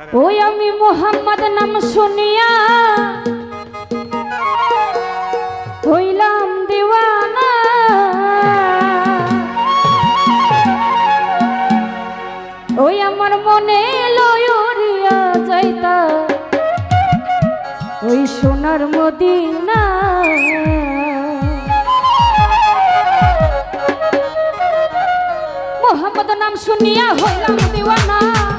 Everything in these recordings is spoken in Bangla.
ওই আমি মোহাম্মদ নাম শুনিয়া হইলাম দিওয়ানা। ওই আমার মনে লয়রিয়া যাইতা। ওই সোনার মদিনা। মোহাম্মদ নাম শুনিয়া হইলাম দিওয়ানা।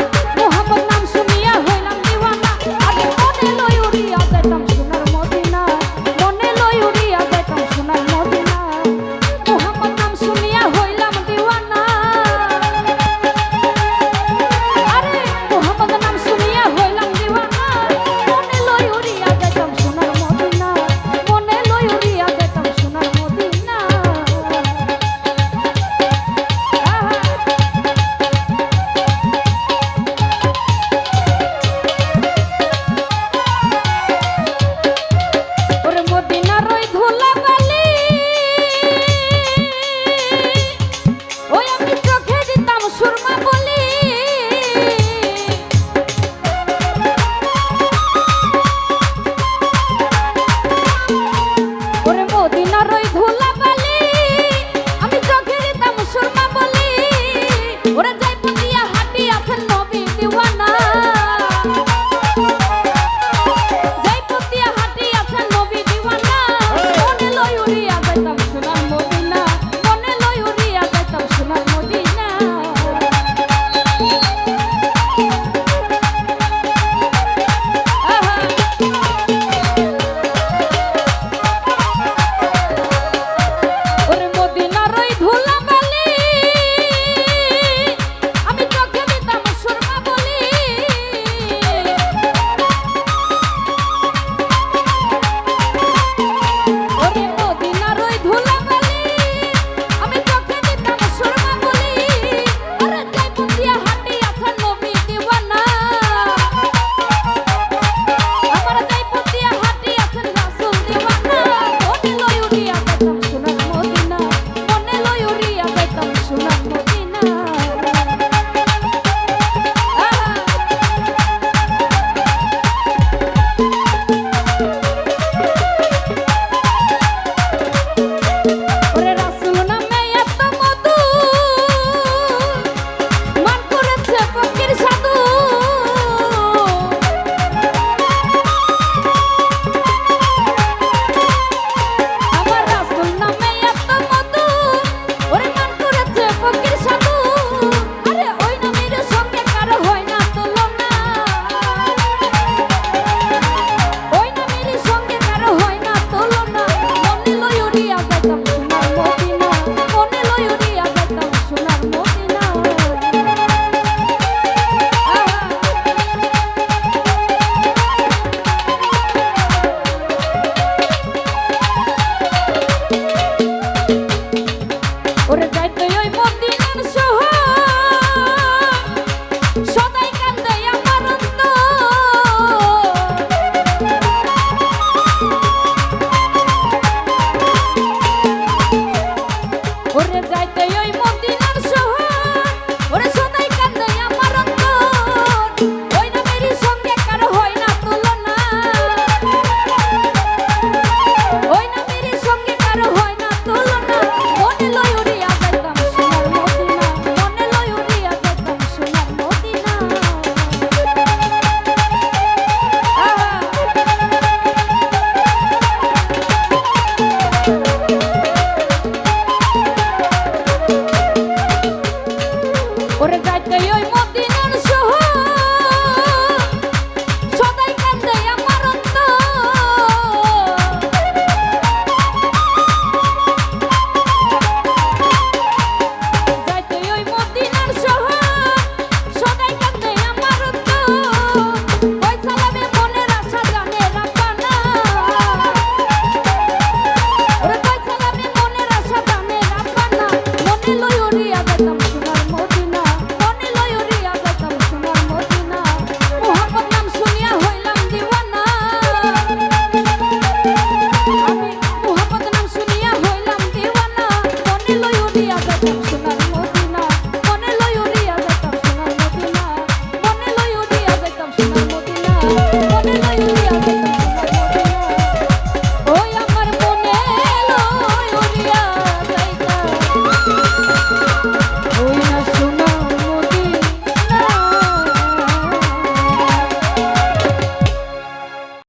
te lo